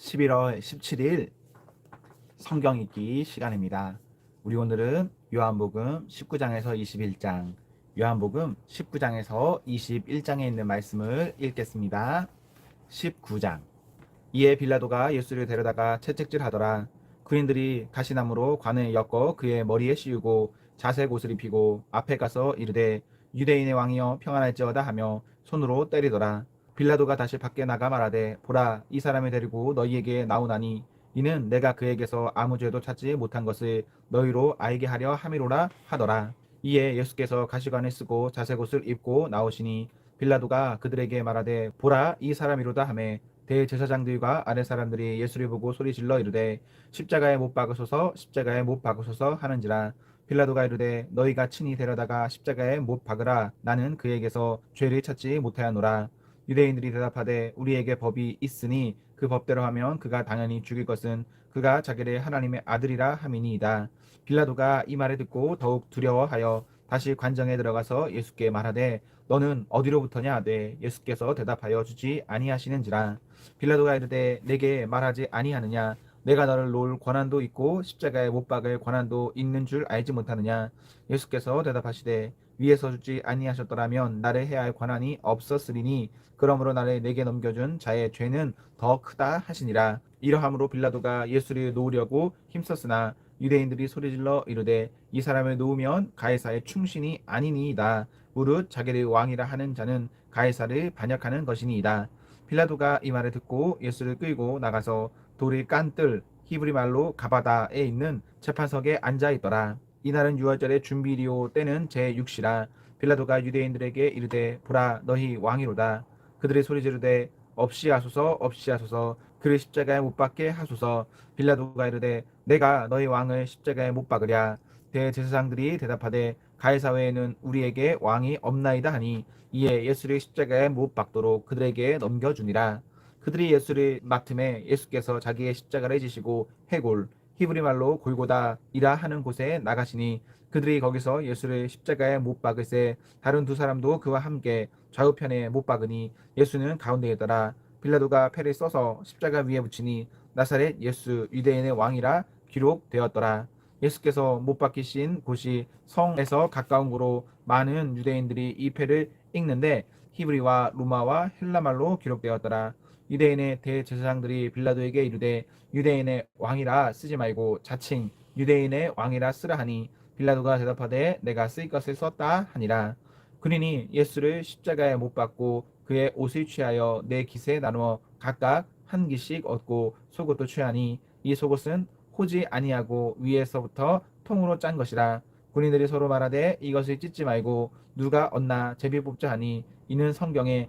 11월 17일 성경 읽기 시간입니다. 우리 오늘은 요한복음 19장에서 21장, 요한복음 19장에서 21장에 있는 말씀을 읽겠습니다. 19장. 이에 빌라도가 예수를 데려다가 채찍질 하더라. 그인들이 가시나무로 관을 엮어 그의 머리에 씌우고 자색 옷을 입히고 앞에 가서 이르되 유대인의 왕이여 평안할지어다 하며 손으로 때리더라. 빌라도가 다시 밖에 나가 말하되 보라 이 사람을 데리고 너희에게 나오나니 이는 내가 그에게서 아무 죄도 찾지 못한 것을 너희로 알게 하려 함이로라 하더라. 이에 예수께서 가시관을 쓰고 자색 옷을 입고 나오시니 빌라도가 그들에게 말하되 보라 이 사람이로다 하매 대제사장들과 아래 사람들이 예수를 보고 소리질러 이르되 십자가에 못 박으소서 십자가에 못 박으소서 하는지라. 빌라도가 이르되 너희가 친히 데려다가 십자가에 못 박으라. 나는 그에게서 죄를 찾지 못하였노라 유대인들이 대답하되 우리에게 법이 있으니 그 법대로 하면 그가 당연히 죽일 것은 그가 자기를 하나님의 아들이라 함이니이다. 빌라도가 이 말을 듣고 더욱 두려워하여 다시 관정에 들어가서 예수께 말하되 너는 어디로부터냐? 하되 예수께서 대답하여 주지 아니하시는지라. 빌라도가 이르되 내게 말하지 아니하느냐? 내가 너를 놓을 권한도 있고 십자가에 못 박을 권한도 있는 줄 알지 못하느냐? 예수께서 대답하시되 위에 서 주지 아니하셨더라면 나를 해야 할 권한이 없었으리니 그러므로 나를 내게 넘겨준 자의 죄는 더 크다 하시니라. 이러함으로 빌라도가 예수를 놓으려고 힘썼으나 유대인들이 소리질러 이르되 이 사람을 놓으면 가이사의 충신이 아니니이다. 무릇 자기를 왕이라 하는 자는 가이사를 반역하는 것이니이다. 빌라도가 이 말을 듣고 예수를 끌고 나가서 돌을 깐뜰 히브리 말로 가바다에 있는 재판석에 앉아 있더라 이날은 유월절의 준비리오 때는 제6시라 빌라도가 유대인들에게 이르되 보라 너희 왕이로다. 그들의 소리 지르되 없이 하소서 없이 하소서. 그를 십자가에 못 박게 하소서. 빌라도가 이르되 내가 너희 왕을 십자가에 못 박으랴. 대제사장들이 대답하되 가이사 외에는 우리에게 왕이 없나이다 하니 이에 예수를 십자가에 못 박도록 그들에게 넘겨주니라. 그들이 예수를 맡음에 예수께서 자기의 십자가를 지시고 해골 히브리 말로 골고다이라 하는 곳에 나가시니 그들이 거기서 예수를 십자가에 못 박으세 다른 두 사람도 그와 함께 좌우편에 못 박으니 예수는 가운데에 있더라. 빌라도가 패를 써서 십자가 위에 붙이니 나사렛 예수 유대인의 왕이라 기록되었더라. 예수께서 못 박히신 곳이 성에서 가까운 곳으로 많은 유대인들이 이 패를 읽는데 히브리와 로마와 헬라말로 기록되었더라 유대인의 대제사장들이 빌라도에게 이르되 유대인의 왕이라 쓰지 말고 자칭 유대인의 왕이라 쓰라 하니 빌라도가 대답하되 내가 쓸 것을 썼다 하니라. 그러니 예수를 십자가에 못 박고 그의 옷을 취하여 네 깃에 나누어 각각 한 깃씩 얻고 속옷도 취하니 이 속옷은 호지 아니하고 위에서부터 통으로 짠 것이라. 군인들이 서로 말하되 이것을 찢지 말고 누가 얻나 제비 뽑자 하니 이는 성경에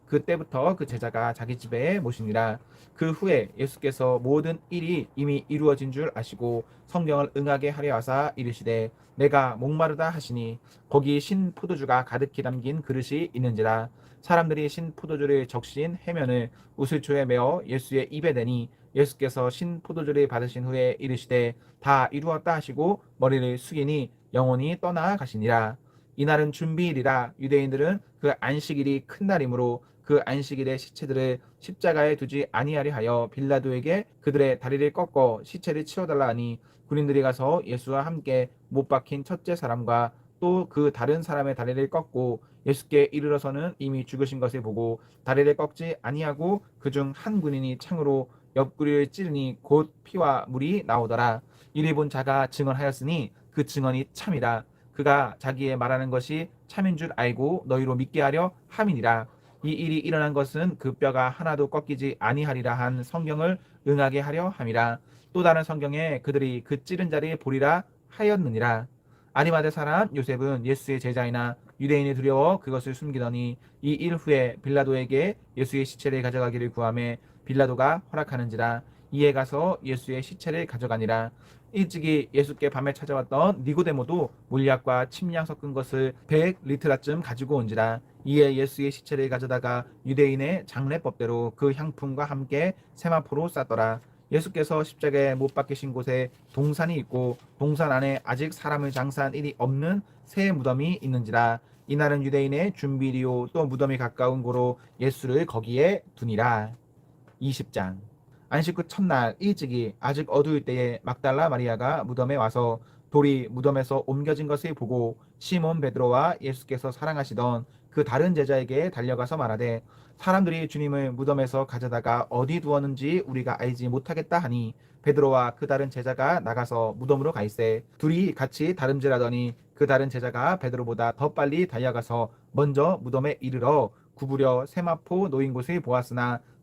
그때부터 그 제자가 자기 집에 모시니라. 그 후에 예수께서 모든 일이 이미 이루어진 줄 아시고 성경을 응하게 하려 하사 이르시되 내가 목마르다 하시니 거기 신 포도주가 가득히 담긴 그릇이 있는지라 사람들이 신 포도주를 적신 해면을 우슬초에 메어 예수의 입에 대니 예수께서 신 포도주를 받으신 후에 이르시되 다 이루었다 하시고 머리를 숙이니 영혼이 떠나 가시니라 이날은 준비일이라 유대인들은 그 안식일이 큰 날이므로 그 안식일의 시체들을 십자가에 두지 아니하려 하여 빌라도에게 그들의 다리를 꺾어 시체를 치워달라 하니 군인들이 가서 예수와 함께 못 박힌 첫째 사람과 또 그 다른 사람의 다리를 꺾고 예수께 이르러서는 이미 죽으신 것을 보고 다리를 꺾지 아니하고 그중 한 군인이 창으로 옆구리를 찌르니 곧 피와 물이 나오더라. 이를 본 자가 증언하였으니 그 증언이 참이라. 그가 자기의 말하는 것이 참인 줄 알고 너희로 믿게 하려 함이니라 이 일이 일어난 것은 그 뼈가 하나도 꺾이지 아니하리라 한 성경을 응하게 하려 함이라. 또 다른 성경에 그들이 그 찌른 자리에 보리라 하였느니라. 아리마대 사람 요셉은 예수의 제자이나 유대인이 두려워 그것을 숨기더니 이 일 후에 빌라도에게 예수의 시체를 가져가기를 구하매 빌라도가 허락하는지라. 이에 가서 예수의 시체를 가져가니라 일찍이 예수께 밤에 찾아왔던 니고데모도 물약과 침량 섞은 것을 100리트라쯤 가지고 온지라 이에 예수의 시체를 가져다가 유대인의 장례법대로 그 향품과 함께 세마포로 쌌더라. 예수께서 십자가에 못 박히신 곳에 동산이 있고 동산 안에 아직 사람을 장사한 일이 없는 새 무덤이 있는지라 이날은 유대인의 준비리요 또 무덤이 가까운 고로 예수를 거기에 두니라. 20장 안식 후 첫날 일찍이 아직 어두울 때에 막달라 마리아가 무덤에 와서 돌이 무덤에서 옮겨진 것을 보고 시몬 베드로와 예수께서 사랑하시던 그 다른 제자에게 달려가서 말하되 사람들이 주님을 무덤에서 가져다가 어디 두었는지 우리가 알지 못하겠다 하니 베드로와 그 다른 제자가 나가서 무덤으로 가있세 둘이 같이 다름질하더니 그 다른 제자가 베드로보다 더 빨리 달려가서 먼저 무덤에 이르러 구부려 세마포 놓인 곳을 보았으나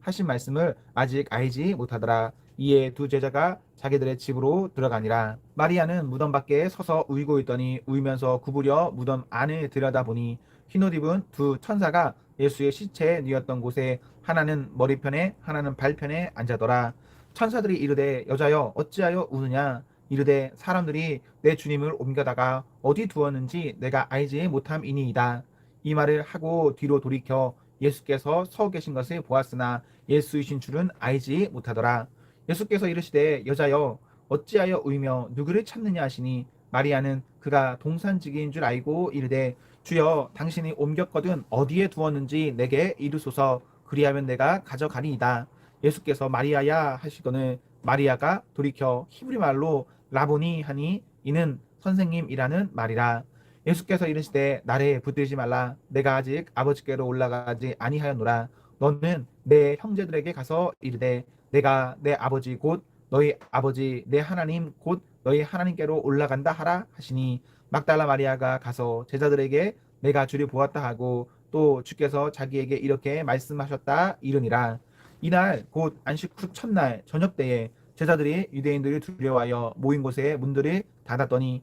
하신 말씀을 아직 알지 못하더라. 이에 두 제자가 자기들의 집으로 들어가니라. 마리아는 무덤 밖에 서서 울고 있더니 울면서 구부려 무덤 안을 들여다보니 흰옷 입은 두 천사가 예수의 시체에 누웠던 곳에 하나는 머리편에 하나는 발편에 앉아더라. 천사들이 이르되 여자여 어찌하여 우느냐 이르되 사람들이 내 주님을 옮겨다가 어디 두었는지 내가 알지 못함이니이다. 이 말을 하고 뒤로 돌이켜 예수께서 서 계신 것을 보았으나 예수이신 줄은 알지 못하더라. 예수께서 이르시되 여자여 어찌하여 울며 누구를 찾느냐 하시니 마리아는 그가 동산지기인 줄 알고 이르되 주여 당신이 옮겼거든 어디에 두었는지 내게 이르소서 그리하면 내가 가져가리이다. 예수께서 마리아야 하시거늘 마리아가 돌이켜 히브리 말로 라보니 하니 이는 선생님이라는 말이라. 예수께서 이르시되 나를 붙들지 말라. 내가 아직 아버지께로 올라가지 아니하였노라. 너는 내 형제들에게 가서 이르되 내가 내 아버지 곧 너희 아버지 내 하나님 곧 너희 하나님께로 올라간다 하라 하시니 막달라 마리아가 가서 제자들에게 내가 주를 보았다 하고 또 주께서 자기에게 이렇게 말씀하셨다 이르니라. 이날 곧 안식 후 첫날 저녁 때에 제자들이 유대인들을 두려워하여 모인 곳에 문들을 닫았더니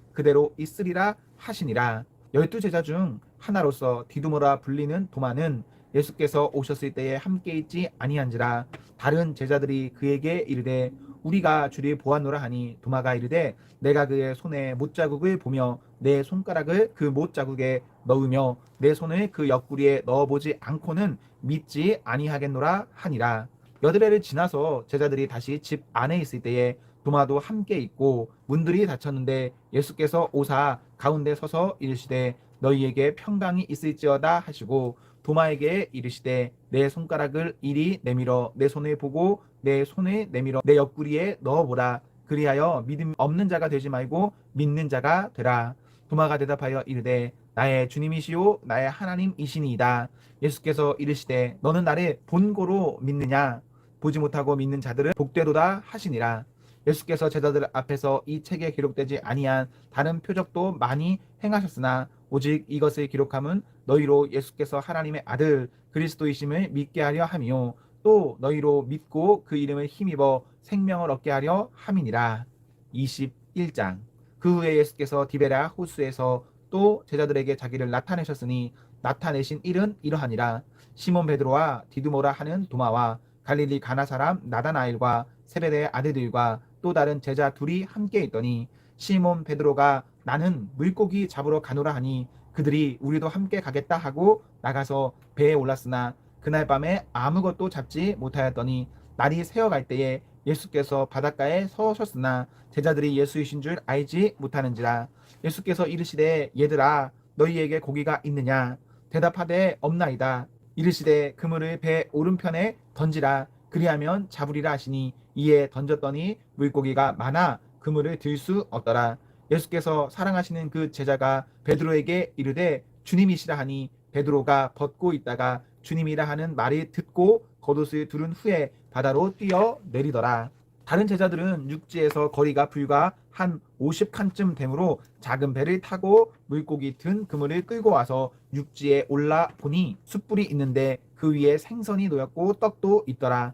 그대로 있으리라 하시니라. 열두 제자 중 하나로서 디두모라 불리는 도마는 예수께서 오셨을 때에 함께 있지 아니한지라. 다른 제자들이 그에게 이르되 우리가 주를 보았노라 하니 도마가 이르되 내가 그의 손에 못 자국을 보며 내 손가락을 그 못 자국에 넣으며 내 손을 그 옆구리에 넣어보지 않고는 믿지 아니하겠노라 하니라. 여드레를 지나서 제자들이 다시 집 안에 있을 때에 도마도 함께 있고 문들이 닫혔는데 예수께서 오사 가운데 서서 이르시되 너희에게 평강이 있을지어다 하시고 도마에게 이르시되 내 손가락을 이리 내밀어 내 손을 보고 내 손을 내밀어 내 옆구리에 넣어보라. 그리하여 믿음 없는 자가 되지 말고 믿는 자가 되라. 도마가 대답하여 이르되 나의 주님이시요 나의 하나님이시니이다. 예수께서 이르시되 너는 나를 본고로 믿느냐? 보지 못하고 믿는 자들은 복되도다 하시니라 예수께서 제자들 앞에서 이 책에 기록되지 아니한 다른 표적도 많이 행하셨으나 오직 이것을 기록함은 너희로 예수께서 하나님의 아들 그리스도이심을 믿게 하려 함이요. 또 너희로 믿고 그 이름을 힘입어 생명을 얻게 하려 함이니라. 21장. 그 후에 예수께서 디베라 호수에서 또 제자들에게 자기를 나타내셨으니 나타내신 일은 이러하니라. 시몬 베드로와 디두모라 하는 도마와 갈릴리 가나 사람 나다나엘과 세베대의 아들들과 또 다른 제자 둘이 함께 있더니 시몬 베드로가 나는 물고기 잡으러 가노라 하니 그들이 우리도 함께 가겠다 하고 나가서 배에 올랐으나 그날 밤에 아무것도 잡지 못하였더니 날이 새어갈 때에 예수께서 바닷가에 서셨으나 제자들이 예수이신 줄 알지 못하는지라 예수께서 이르시되 얘들아 너희에게 고기가 있느냐? 대답하되 없나이다. 이르시되 그물을 배 오른편에 던지라 그리하면 잡으리라 하시니 이에 던졌더니 물고기가 많아 그물을 들 수 없더라. 예수께서 사랑하시는 그 제자가 베드로에게 이르되 주님이시라 하니 베드로가 벗고 있다가 주님이라 하는 말이 듣고 겉옷을 두른 후에 바다로 뛰어 내리더라. 다른 제자들은 육지에서 거리가 불과 한 50칸쯤 되므로 작은 배를 타고 물고기 든 그물을 끌고 와서 육지에 올라 보니 숯불이 있는데 그 위에 생선이 놓였고 떡도 있더라.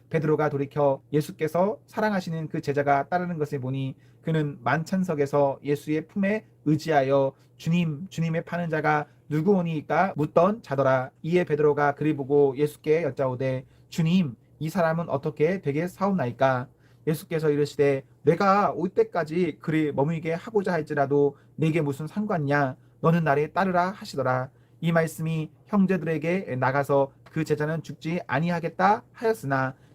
베드로가 돌이켜 예수께서 사랑하시는 그 제자가 따르는 것을 보니 그는 만찬석에서 예수의 품에 의지하여 주님 주님의 파는 자가 누구오니까 묻던 자더라. 이에 베드로가 그리 보고 예수께 여짜오되 주님 이 사람은 어떻게 되게 사옵나이까? 예수께서 이르시되 내가 올 때까지 그리 머물게 하고자 할지라도 내게 무슨 상관냐? 너는 나를 따르라 하시더라. 이 말씀이 형제들에게 나가서 그 제자는 죽지 아니하겠다 하였으나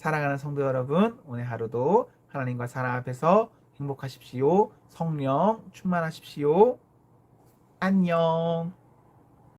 사랑하는 성도 여러분, 오늘 하루도 하나님과 사랑 앞에서 행복하십시오. 성령 충만하십시오. 안녕.